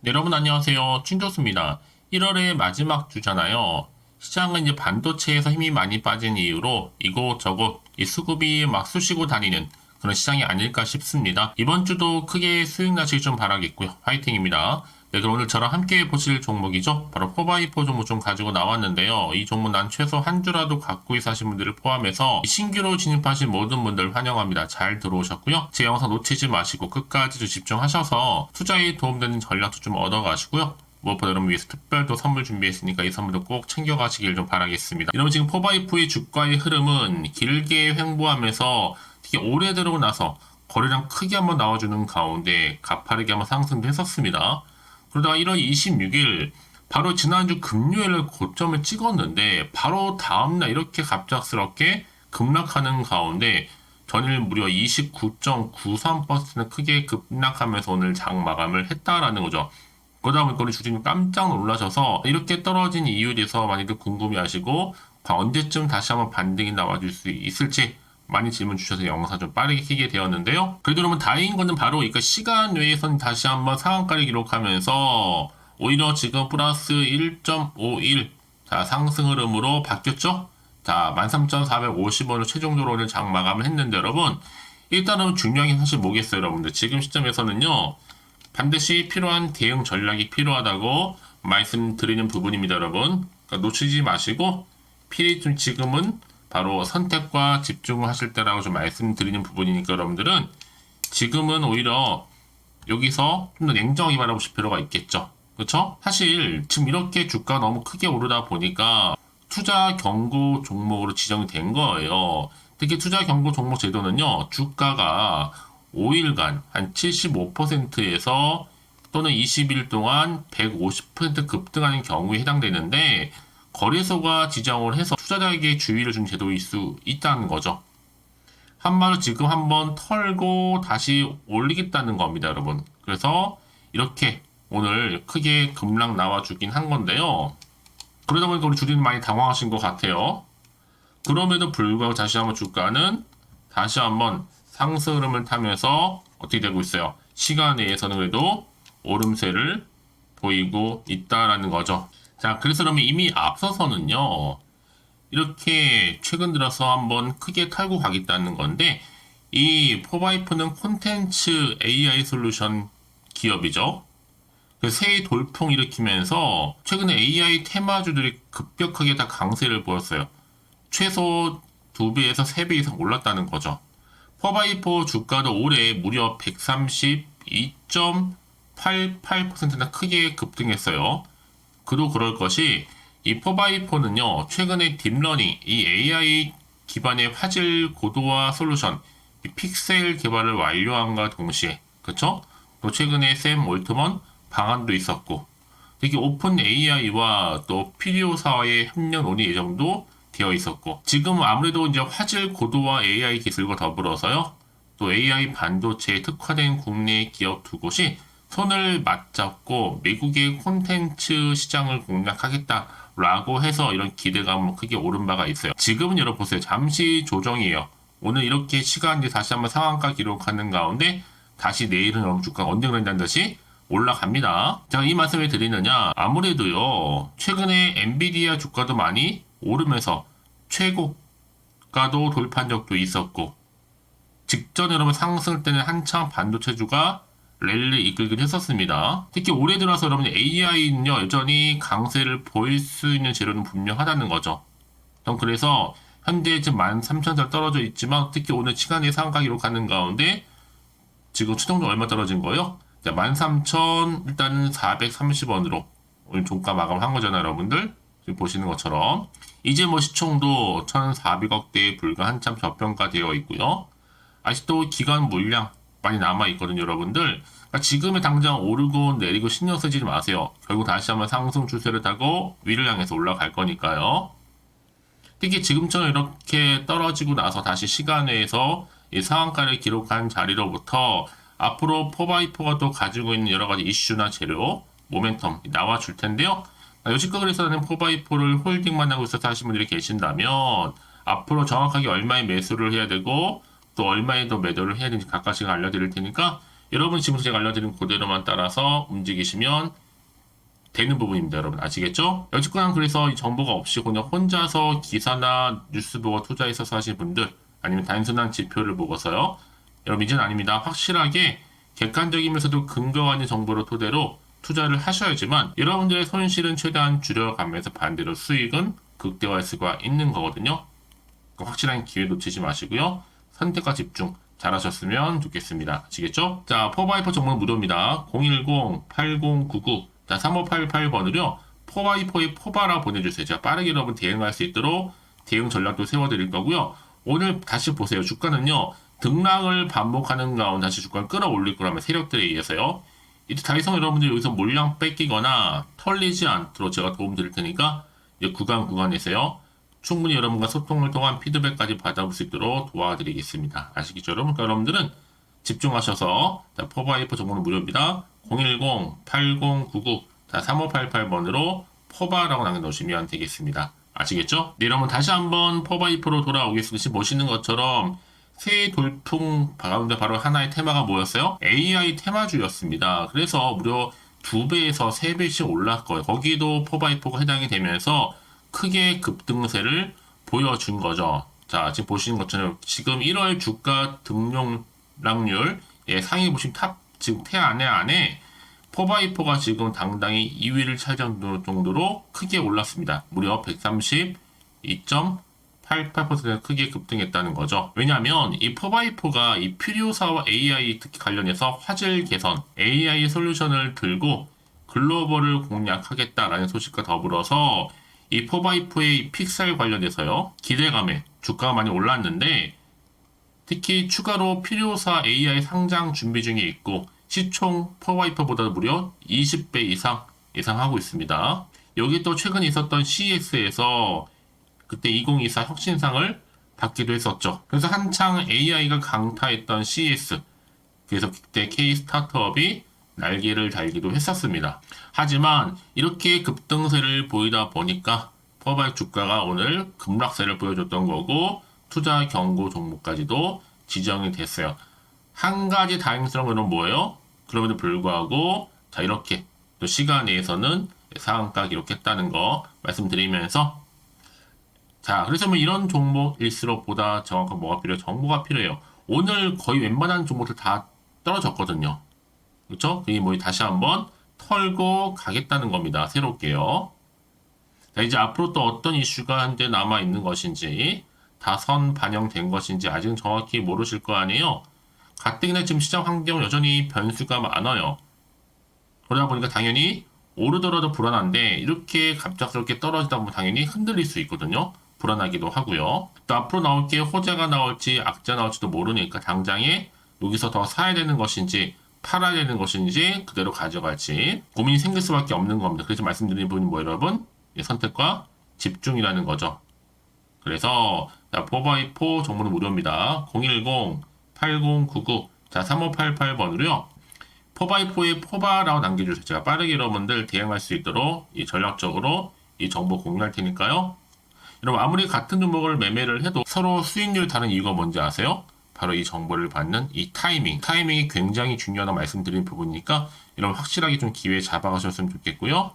네, 여러분 안녕하세요. 춘조수입니다. 1월의 마지막 주잖아요. 시장은 이제 반도체에서 힘이 많이 빠진 이유로 이곳저곳 이 수급이 막 쑤시고 다니는 그런 시장이 아닐까 싶습니다. 이번 주도 크게 수익 나시길 좀 바라겠고요. 화이팅입니다. 네, 그럼 오늘 저랑 함께 보실 종목이죠. 바로 포바이포 종목 좀 가지고 나왔는데요. 이 종목 난 최소 한 주라도 갖고 있으신 분들을 포함해서 신규로 진입하신 모든 분들 환영합니다. 잘 들어오셨고요. 제 영상 놓치지 마시고 끝까지 좀 집중하셔서 투자에 도움되는 전략도 좀 얻어가시고요. 무엇보다 여러분 위해서 특별 또 선물 준비했으니까 이 선물도 꼭 챙겨가시길 좀 바라겠습니다. 여러분 지금 포바이프의 주가의 흐름은 길게 횡보하면서 특히 올해 들어오고 나서 거래량 크게 한번 나와주는 가운데 가파르게 한번 상승도 했었습니다. 그러다가 1월 26일 바로 지난주 금요일에 고점을 찍었는데 바로 다음날 이렇게 갑작스럽게 급락하는 가운데 전일 무려 29.93%는 크게 급락하면서 오늘 장 마감을 했다라는 거죠. 그러다 보니까 우리 주주님 깜짝 놀라셔서 이렇게 떨어진 이유에 대해서 많이들 궁금해하시고 언제쯤 다시 한번 반등이 나와줄 수 있을지 많이 질문 주셔서 영상 좀 빠르게 키게 되었는데요. 그래도 여러분 다행인 거는 바로 이 시간 외에선 다시 한번 상한가를 기록하면서 오히려 지금 플러스 1.51 자, 상승 흐름으로 바뀌었죠? 자, 13,450원을 최종적으로 장 마감을 했는데 여러분 일단은 중요한 게 사실 뭐겠어요 여러분들 지금 시점에서는요 반드시 필요한 대응 전략이 필요하다고 말씀드리는 부분입니다 여러분 그러니까 놓치지 마시고 필히 좀 지금은 바로 선택과 집중을 하실 때라고 좀 말씀드리는 부분이니까 여러분들은 지금은 오히려 여기서 좀 더 냉정하게 바라보실 필요가 있겠죠. 그렇죠? 사실 지금 이렇게 주가 너무 크게 오르다 보니까 투자 경고 종목으로 지정이 된 거예요. 특히 투자 경고 종목 제도는요. 주가가 5일간 한 75%에서 또는 20일 동안 150% 급등하는 경우에 해당되는데 거래소가 지정을 해서 투자자에게 주의를 준 제도일 수 있다는 거죠. 한마디로 지금 한번 털고 다시 올리겠다는 겁니다, 여러분. 그래서 이렇게 오늘 크게 급락 나와주긴 한 건데요. 그러다 보니까 우리 주주님 많이 당황하신 것 같아요. 그럼에도 불구하고 다시 한번 주가는 다시 한번 상승 흐름을 타면서 어떻게 되고 있어요? 시간 내에서는 그래도 오름세를 보이고 있다라는 거죠. 자, 그래서 그러면 이미 앞서서는요, 이렇게 최근 들어서 한번 크게 탈고 가겠다는 건데, 이 포바이프는 콘텐츠 AI 솔루션 기업이죠. 그 새해 돌풍 일으키면서 최근에 AI 테마주들이 급격하게 다 강세를 보였어요. 최소 2배에서 3배 이상 올랐다는 거죠. 포바이포 주가도 올해 무려 132.88%나 크게 급등했어요. 그도 그럴 것이 이 포바이포는요 최근에 딥러닝 이 AI 기반의 화질 고도화 솔루션 이 픽셀 개발을 완료한과 동시에 그쵸? 또 최근에 샘 올트먼 방안도 있었고 특히 오픈 AI와 또 피디오사와의 협력 논의 예정도 되어 있었고 지금 아무래도 이제 화질 고도화 AI 기술과 더불어서요 또 AI 반도체에 특화된 국내 기업 두 곳이 손을 맞잡고 미국의 콘텐츠 시장을 공략하겠다 라고 해서 이런 기대감을 크게 오른 바가 있어요. 지금은 여러분 보세요. 잠시 조정이에요. 오늘 이렇게 시간이 다시 한번 상한가 기록하는 가운데 다시 내일은 여러분 주가 언제 그런다는 듯이 올라갑니다. 제가 이 말씀을 드리느냐 아무래도요 최근에 엔비디아 주가도 많이 오르면서 최고가도 돌파한 적도 있었고 직전 여러분 상승 때는 한참 반도체주가 랠리 이끌긴 했었습니다. 특히 올해 들어서 여러분 AI는요 여전히 강세를 보일 수 있는 재료는 분명하다는 거죠. 전 그래서 현재 지금 13,000원 떨어져 있지만 특히 오늘 시간의 상가 기록하는 가운데 지금 추정도 얼마 떨어진 거예요? 13,000 일단 430원으로 오늘 종가 마감을 한 거잖아요, 여러분들. 지금 보시는 것처럼 이제 뭐 시총도 1,400억대에 불과 한참 저평가되어 있고요. 아직도 기간 물량 많이 남아 있거든요, 여러분들. 그러니까 지금의 당장 오르고 내리고 신경 쓰지 마세요. 결국 다시 한번 상승 추세를 타고 위를 향해서 올라갈 거니까요. 특히 지금처럼 이렇게 떨어지고 나서 다시 시간 내에서 이 상한가를 기록한 자리로부터 앞으로 포바이포가 또 가지고 있는 여러 가지 이슈나 재료, 모멘텀 나와 줄 텐데요. 여지껏 그래서는 포바이포를 홀딩만 하고 있어서 하신 분들이 계신다면 앞으로 정확하게 얼마의 매수를 해야 되고 또 얼마에 더 매도를 해야 되는지 각각씩 알려드릴 테니까 여러분 지금 제가 알려드린 그대로만 따라서 움직이시면 되는 부분입니다, 여러분. 아시겠죠? 여지껏 그래서 이 정보가 없이 그냥 혼자서 기사나 뉴스 보고 투자했어서 하신 분들, 아니면 단순한 지표를 보고서요. 여러분, 이제는 아닙니다. 확실하게 객관적이면서도 근거가 있는 정보를 토대로 투자를 하셔야지만 여러분들의 손실은 최대한 줄여가면서 반대로 수익은 극대화할 수가 있는 거거든요. 그 확실한 기회 놓치지 마시고요. 선택과 집중 잘하셨으면 좋겠습니다. 아시겠죠? 자, 포바이퍼 정보는 무료입니다. 010-8099 자, 3588번으로요. 포바이퍼의 포바라 보내주세요. 제가 빠르게 여러분 대응할 수 있도록 대응 전략도 세워드릴 거고요. 오늘 다시 보세요. 주가는요. 등락을 반복하는 가운데 다시 주가를 끌어올릴 거라면 세력들에 의해서요. 이제 더 이상 여러분들이 여기서 물량 뺏기거나 털리지 않도록 제가 도움 드릴 테니까 구간 구간에서요. 충분히 여러분과 소통을 통한 피드백까지 받아볼 수 있도록 도와드리겠습니다. 아시겠죠? 여러분? 그러니까 여러분들은 집중하셔서 자, 포바이퍼 정보는 무료입니다. 010-8099 자, 3588번으로 포바라고 남겨놓으시면 되겠습니다. 아시겠죠? 네, 여러분 다시 한번 포바이퍼로 돌아오겠습니다. 보시는 것처럼 새 돌풍 가운데 바로 하나의 테마가 뭐였어요? AI 테마주였습니다. 그래서 무려 2배에서 3배씩 올랐고요. 거기도 포바이퍼가 해당이 되면서 크게 급등세를 보여준 거죠. 자, 지금 보시는 것처럼 지금 1월 주가 등용락률 예, 상위 보시면 탑 지금 태 안에 안에 포바이퍼가 지금 당당히 2위를 차지한 정도로 크게 올랐습니다. 무려 132.88%가 크게 급등했다는 거죠. 왜냐하면 이 포바이퍼가 이 퓨리오사와 AI 특히 관련해서 화질 개선, AI 솔루션을 들고 글로벌을 공략하겠다라는 소식과 더불어서 이 포바이퍼의 픽셀 관련해서요 기대감에 주가가 많이 올랐는데 특히 추가로 필요사 AI 상장 준비 중에 있고 시총 포바이퍼보다 무려 20배 이상 예상하고 있습니다. 여기 또 최근 있었던 CES에서 그때 2024 혁신상을 받기도 했었죠. 그래서 한창 AI가 강타했던 CES 그래서 그때 K 스타트업이 날개를 달기도 했었습니다. 하지만 이렇게 급등세를 보이다 보니까 퍼바이크 주가가 오늘 급락세를 보여줬던 거고 투자 경고 종목까지도 지정이 됐어요. 한 가지 다행스러운 거는 뭐예요? 그럼에도 불구하고 자 이렇게 또 시간 내에서는 상한가 기록했다는 거 말씀드리면서 자 그래서 뭐 이런 종목일수록 보다 정확한 뭐가 필요해요? 정보가 필요해요. 오늘 거의 웬만한 종목들 다 떨어졌거든요. 그렇죠? 그게 뭐 다시 한번 털고 가겠다는 겁니다. 새롭게요. 자, 이제 앞으로 또 어떤 이슈가 한데 남아 있는 것인지 다선 반영된 것인지 아직은 정확히 모르실 거 아니에요. 가뜩이나 지금 시장 환경은 여전히 변수가 많아요. 그러다 보니까 당연히 오르더라도 불안한데 이렇게 갑작스럽게 떨어지다 보면 당연히 흔들릴 수 있거든요. 불안하기도 하고요. 또 앞으로 나올 게 호재가 나올지 악재 나올지도 모르니까 당장에 여기서 더 사야 되는 것인지 팔아야 되는 것인지 그대로 가져갈지 고민이 생길 수밖에 없는 겁니다. 그래서 말씀드리는 부분이 뭐 여러분? 예, 선택과 집중이라는 거죠. 그래서 자, 포바이포 정보는 무료입니다. 010-8099 자, 3588번으로요. 포바이포의 포바라고 남겨주세요. 제가 빠르게 여러분들 대응할 수 있도록 이 전략적으로 이 정보 공유할 테니까요. 여러분 아무리 같은 종목을 매매를 해도 서로 수익률 다른 이유가 뭔지 아세요? 바로 이 정보를 받는 이 타이밍. 타이밍이 굉장히 중요하다 말씀드린 부분이니까 여러분 확실하게 좀 기회 잡아가셨으면 좋겠고요.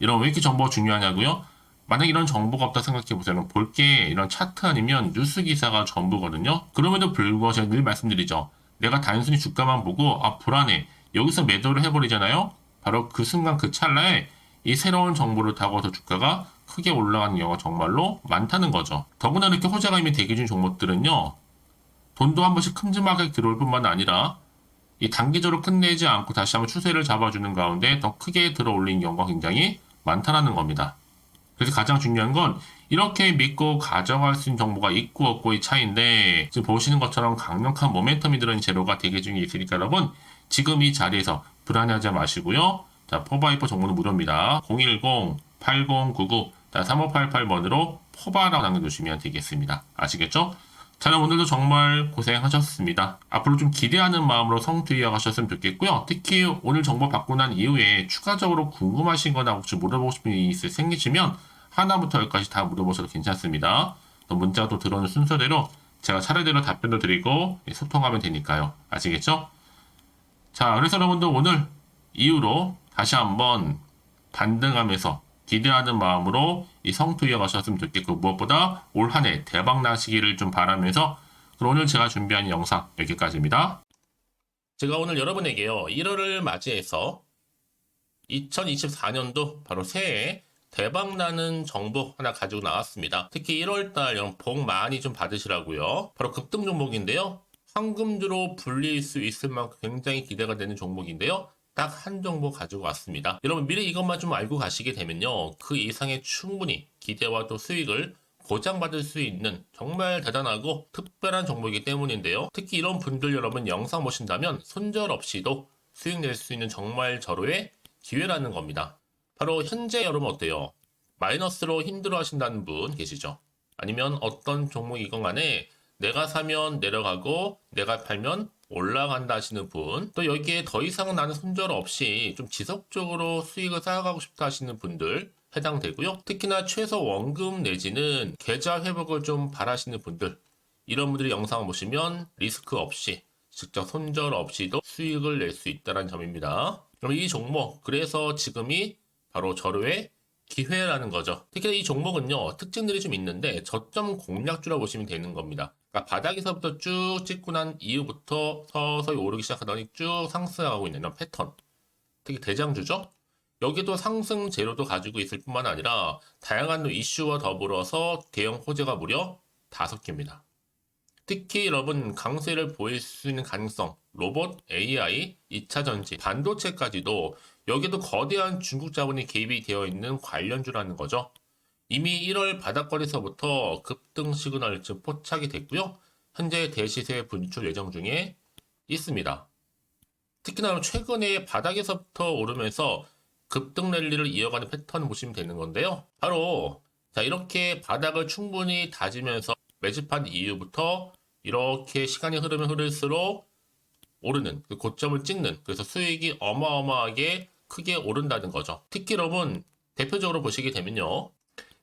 여러분 왜 이렇게 정보가 중요하냐고요? 만약 이런 정보가 없다 생각해 보세요. 볼게 이런 차트 아니면 뉴스 기사가 전부거든요. 그럼에도 불구하고 제가 늘 말씀드리죠. 내가 단순히 주가만 보고 아 불안해. 여기서 매도를 해버리잖아요. 바로 그 순간 그 찰나에 이 새로운 정보를 타고서 주가가 크게 올라가는 경우가 정말로 많다는 거죠. 더구나 이렇게 호재가 이미 대기 중 종목들은요. 돈도 한 번씩 큼지막하게 들어올 뿐만 아니라 이 단기적으로 끝내지 않고 다시 한번 추세를 잡아주는 가운데 더 크게 들어올린 경우가 굉장히 많다는 겁니다. 그래서 가장 중요한 건 이렇게 믿고 가져갈 수 있는 정보가 있고 없고의 차이인데 지금 보시는 것처럼 강력한 모멘텀이 들어있는 재료가 대기 중에 있으니까 여러분 지금 이 자리에서 불안해하지 마시고요. 자 포바이퍼 정보는 무료입니다. 010-8099 3588번으로 포바라고 남겨주시면 되겠습니다. 아시겠죠? 자, 그럼 오늘도 정말 고생하셨습니다. 앞으로 좀 기대하는 마음으로 성투이어 가셨으면 좋겠고요. 특히 오늘 정보 받고 난 이후에 추가적으로 궁금하신 거나 혹시 물어보고 싶은 일이 있을 생기시면 하나부터 열까지 다 물어보셔도 괜찮습니다. 또 문자도 들어오는 순서대로 제가 차례대로 답변도 드리고 소통하면 되니까요. 아시겠죠? 자, 그래서 여러분들 오늘 이후로 다시 한번 반등하면서 기대하는 마음으로 이 성투 이어가셨으면 좋겠고 무엇보다 올 한 해 대박 나시기를 좀 바라면서 그럼 오늘 제가 준비한 영상 여기까지입니다. 제가 오늘 여러분에게요 1월을 맞이해서 2024년도 바로 새해 대박 나는 정보 하나 가지고 나왔습니다. 특히 1월달 여러분 복 많이 좀 받으시라고요. 바로 급등 종목인데요. 황금주로 불릴 수 있을 만큼 굉장히 기대가 되는 종목인데요. 딱한 종목 가지고 왔습니다. 여러분 미리 이것만 좀 알고 가시게 되면요. 그 이상의 충분히 기대와 또 수익을 보장받을 수 있는 정말 대단하고 특별한 종목이기 때문인데요. 특히 이런 분들 여러분 영상 보신다면 손절 없이도 수익 낼 수 있는 정말 절호의 기회라는 겁니다. 바로 현재 여러분 어때요? 마이너스로 힘들어 하신다는 분 계시죠? 아니면 어떤 종목이건 간에 내가 사면 내려가고 내가 팔면 올라간다 하시는 분, 또 여기에 더 이상 나는 손절 없이 좀 지속적으로 수익을 쌓아가고 싶다 하시는 분들 해당되고요. 특히나 최소 원금 내지는 계좌 회복을 좀 바라시는 분들, 이런 분들이 영상을 보시면 리스크 없이 직접 손절 없이도 수익을 낼 수 있다는 점입니다. 그럼 이 종목, 그래서 지금이 바로 절호의 기회라는 거죠. 특히 이 종목은요, 특징들이 좀 있는데 저점 공략주라고 보시면 되는 겁니다. 그러니까 바닥에서부터 쭉 찍고 난 이후부터 서서히 오르기 시작하더니 쭉 상승하고 있는 이런 패턴. 특히 대장주죠. 여기도 상승 재료도 가지고 있을 뿐만 아니라 다양한 이슈와 더불어서 대형 호재가 무려 다섯 개입니다. 특히 여러분 강세를 보일 수 있는 가능성, 로봇, AI, 2차 전지, 반도체까지도 여기도 거대한 중국 자본이 개입이 되어 있는 관련주라는 거죠. 이미 1월 바닥거리서부터 급등 시그널 즉 포착이 됐고요. 현재 대시세 분출 예정 중에 있습니다. 특히나 최근에 바닥에서부터 오르면서 급등 랠리를 이어가는 패턴을 보시면 되는 건데요. 바로 자 이렇게 바닥을 충분히 다지면서 매집한 이후부터 이렇게 시간이 흐르면 흐를수록 오르는 그 고점을 찍는 그래서 수익이 어마어마하게 크게 오른다는 거죠. 특히 여러분 대표적으로 보시게 되면요.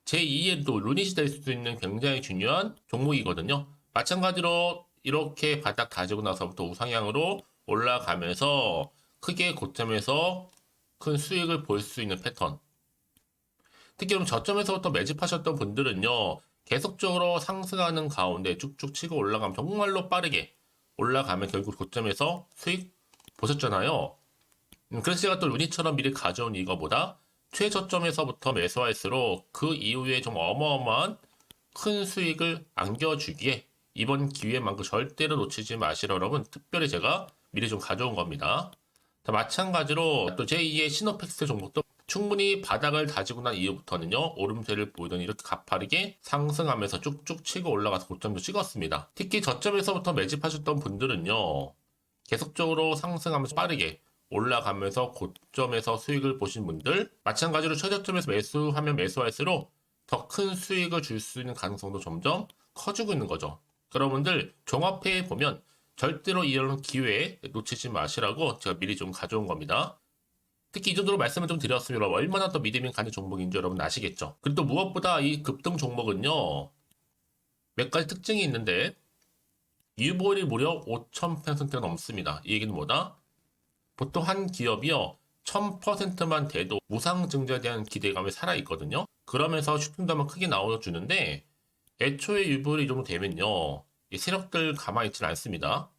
제2의 또 루닛이 될 수도 있는 굉장히 중요한 종목이거든요. 마찬가지로 이렇게 바닥 다지고 나서부터 우상향으로 올라가면서 크게 고점에서 큰 수익을 볼 수 있는 패턴. 특히 그럼 저점에서부터 매집하셨던 분들은요. 계속적으로 상승하는 가운데 쭉쭉 치고 올라가면 정말로 빠르게 올라가면 결국 고점에서 수익 보셨잖아요. 음, 그래서 제가 또 루니처럼 미리 가져온 이거보다 최저점에서부터 매수할수록 그 이후에 좀 어마어마한 큰 수익을 안겨주기에 이번 기회만큼 절대로 놓치지 마시라 여러분 특별히 제가 미리 좀 가져온 겁니다. 자, 마찬가지로 또 제2의 시노팩스 종목도 충분히 바닥을 다지고 난 이후부터는요 오름세를 보이더니 이렇게 가파르게 상승하면서 쭉쭉 치고 올라가서 고점도 찍었습니다. 특히 저점에서부터 매집하셨던 분들은요 계속적으로 상승하면서 빠르게 올라가면서 고점에서 수익을 보신 분들 마찬가지로 최저점에서 매수하면 매수할수록 더 큰 수익을 줄 수 있는 가능성도 점점 커지고 있는 거죠. 여러분들 종합해 보면 절대로 이런 기회 놓치지 마시라고 제가 미리 좀 가져온 겁니다. 특히 이 정도로 말씀을 좀 드렸으면 얼마나 더 믿음이 가는 종목인지 여러분 아시겠죠? 그리고 또 무엇보다 이 급등 종목은요 몇 가지 특징이 있는데 유보율이 무려 5,000%가 넘습니다. 이 얘기는 뭐다? 보통 한 기업이요 1000%만 돼도 무상 증자에 대한 기대감이 살아있거든요. 그러면서 슈팅도 크게 나와주는데 애초에 유보율이 이 정도 되면요 이 세력들 가만히 있지는 않습니다.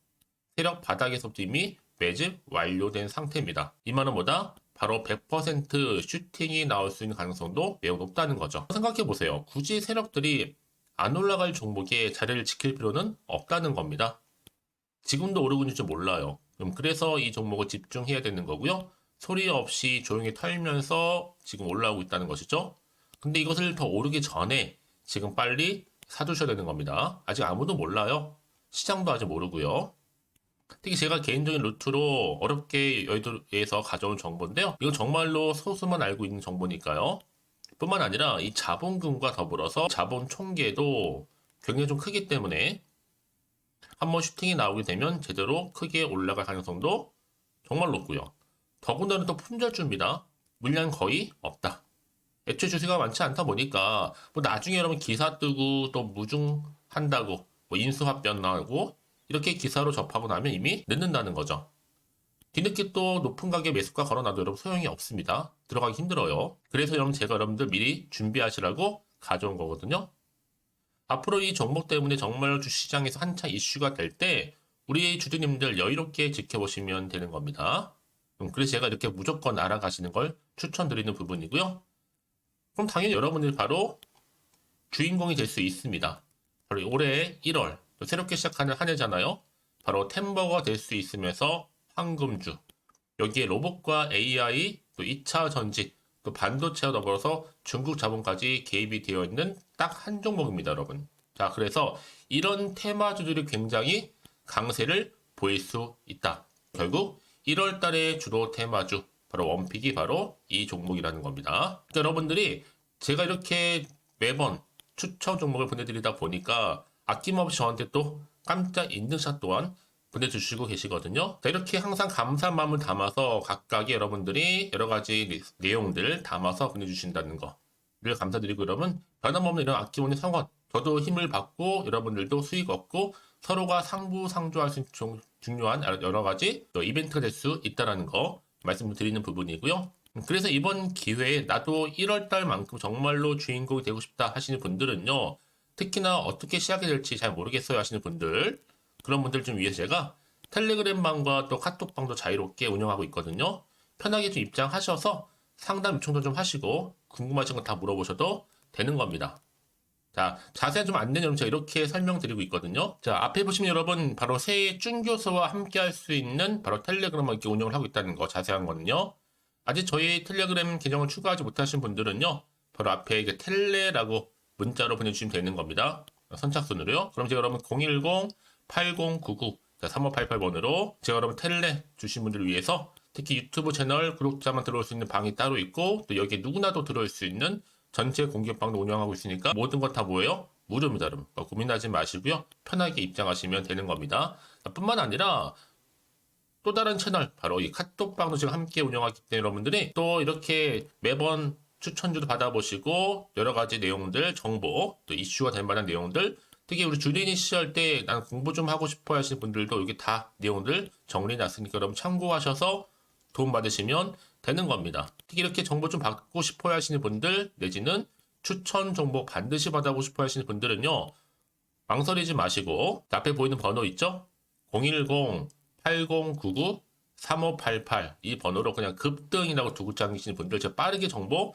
세력 바닥에서부터 이미 매집 완료된 상태입니다. 이 말은 뭐다? 바로 100% 슈팅이 나올 수 있는 가능성도 매우 높다는 거죠. 생각해 보세요. 굳이 세력들이 안 올라갈 종목에 자리를 지킬 필요는 없다는 겁니다. 지금도 오르고 있는지 몰라요. 그럼 그래서 이 종목을 집중해야 되는 거고요. 소리 없이 조용히 털면서 지금 올라오고 있다는 것이죠. 근데 이것을 더 오르기 전에 지금 빨리 사두셔야 되는 겁니다. 아직 아무도 몰라요. 시장도 아직 모르고요. 특히 제가 개인적인 루트로 어렵게 여의도에서 가져온 정보인데요. 이건 정말로 소수만 알고 있는 정보니까요. 뿐만 아니라 이 자본금과 더불어서 자본 총계도 굉장히 좀 크기 때문에 한번 슈팅이 나오게 되면 제대로 크게 올라갈 가능성도 정말 높고요. 더군다나 또 품절주입니다. 물량 거의 없다. 애초에 주식가 많지 않다 보니까 뭐 나중에 여러분 기사 뜨고 또 무중한다고 뭐 인수합병 나오고 이렇게 기사로 접하고 나면 이미 늦는다는 거죠. 뒤늦게 또 높은 가격 매수가 걸어놔도 여러분 소용이 없습니다. 들어가기 힘들어요. 그래서 여러분 제가 여러분들 미리 준비하시라고 가져온 거거든요. 앞으로 이 종목 때문에 정말 주시장에서 한차 이슈가 될 때 우리 주주님들 여유롭게 지켜보시면 되는 겁니다. 음, 그래서 제가 이렇게 무조건 알아가시는 걸 추천드리는 부분이고요. 그럼 당연히 여러분들이 바로 주인공이 될 수 있습니다. 바로 올해 1월 또 새롭게 시작하는 한 해잖아요. 바로 템버가 될 수 있으면서 황금주 여기에 로봇과 AI 또 2차 전지 또 반도체와 더불어서 중국 자본까지 개입이 되어 있는 딱 한 종목입니다, 여러분. 자, 그래서 이런 테마주들이 굉장히 강세를 보일 수 있다. 결국 1월 달에 주로 테마주 바로 원픽이 바로 이 종목이라는 겁니다. 그러니까 여러분들이 제가 이렇게 매번 추천 종목을 보내드리다 보니까 아낌없이 저한테 또 깜짝 인증샷 또한 보내주시고 계시거든요. 자, 이렇게 항상 감사한 마음을 담아서 각각의 여러분들이 여러 가지 내- 내용들 담아서 보내주신다는 거를 감사드리고 여러분 변함없는 이런 아낌없는 성원 저도 힘을 받고 여러분들도 수익 얻고 서로가 상부상조할 수 있는 종- 중요한 여러 가지 또 이벤트가 될 수 있다는 거 말씀드리는 부분이고요. 그래서 이번 기회에 나도 1월 달만큼 정말로 주인공이 되고 싶다 하시는 분들은요. 특히나 어떻게 시작이 될지 잘 모르겠어요 하시는 분들 그런 분들 좀 위해서 제가 텔레그램방과 또 카톡방도 자유롭게 운영하고 있거든요. 편하게 좀 입장하셔서 상담 요청도 좀 하시고 궁금하신 거 다 물어보셔도 되는 겁니다. 자, 자세한 좀 안내 내용 제가 이렇게 설명드리고 있거든요. 자, 앞에 보시면 여러분 바로 새해 쭌교수와 함께 할 수 있는 바로 텔레그램을 이렇게 운영을 하고 있다는 거 자세한 거는요. 아직 저희 텔레그램 계정을 추가하지 못하신 분들은요. 바로 앞에 이게 텔레라고 문자로 보내주시면 되는 겁니다. 선착순으로요. 그럼 제가 여러분 010-8099 3588번으로 제가 여러분 텔레 주신 분들을 위해서 특히 유튜브 채널 구독자만 들어올 수 있는 방이 따로 있고 또 여기에 누구나도 들어올 수 있는 전체 공개방도 운영하고 있으니까 모든 것다 뭐예요? 무료입니다, 여러분. 그러니까 고민하지 마시고요. 편하게 입장하시면 되는 겁니다. 뿐만 아니라 또 다른 채널 바로 이 카톡방도 지금 함께 운영하기 때문에 여러분들이 또 이렇게 매번 추천주도 받아보시고 여러 가지 내용들 정보 또 이슈가 될 만한 내용들 특히 우리 주린이 시절 때 난 공부 좀 하고 싶어 하시는 분들도 여기 다 내용들 정리해 놨으니까 여러분 참고하셔서 도움 받으시면 되는 겁니다. 특히 이렇게 정보 좀 받고 싶어 하시는 분들 내지는 추천 정보 반드시 받아보고 싶어 하시는 분들은요. 망설이지 마시고 앞에 보이는 번호 있죠? 010-8099-3588 이 번호로 그냥 급등이라고 두고 당기시는 분들 제가 빠르게 정보